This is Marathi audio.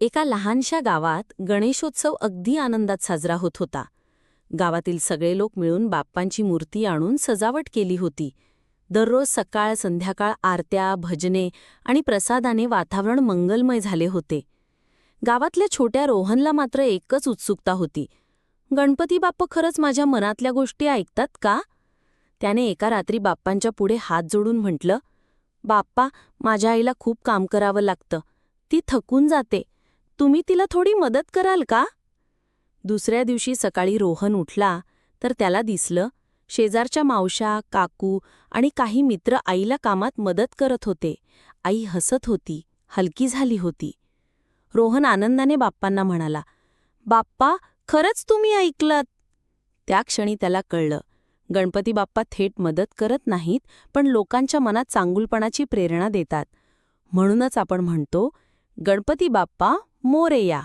एका लहानशा गावात गणेशोत्सव अगदी आनंदात साजरा होत होता. गावातील सगळे लोक मिळून बाप्पांची मूर्ती आणून सजावट केली होती. दररोज सकाळ संध्याकाळ आरत्या भजने आणि प्रसादाने वातावरण मंगलमय झाले होते. गावातल्या छोट्या रोहनला मात्र एकच उत्सुकता होती. गणपती बाप्पा खरंच माझ्या मनातल्या गोष्टी ऐकतात का? त्याने एका रात्री बाप्पांच्या पुढे हात जोडून म्हटलं बाप्पा माझ्या आईला खूप काम करावं लागतं. ती थकून जाते. तुम्ही तिला थोडी मदत कराल का? दुसऱ्या दिवशी सकाळी रोहन उठला तर त्याला दिसलं शेजारच्या मावशा काकू आणि काही मित्र आईला कामात मदत करत होते. आई हसत होती हलकी झाली होती. रोहन आनंदाने बाप्पांना म्हणाला बाप्पा खरंच तुम्ही ऐकलत. त्या क्षणी त्याला कळलं गणपती बाप्पा थेट मदत करत नाहीत पण लोकांच्या मनात चांगुलपणाची प्रेरणा देतात. म्हणूनच आपण म्हणतो गणपती बाप्पा मोरेया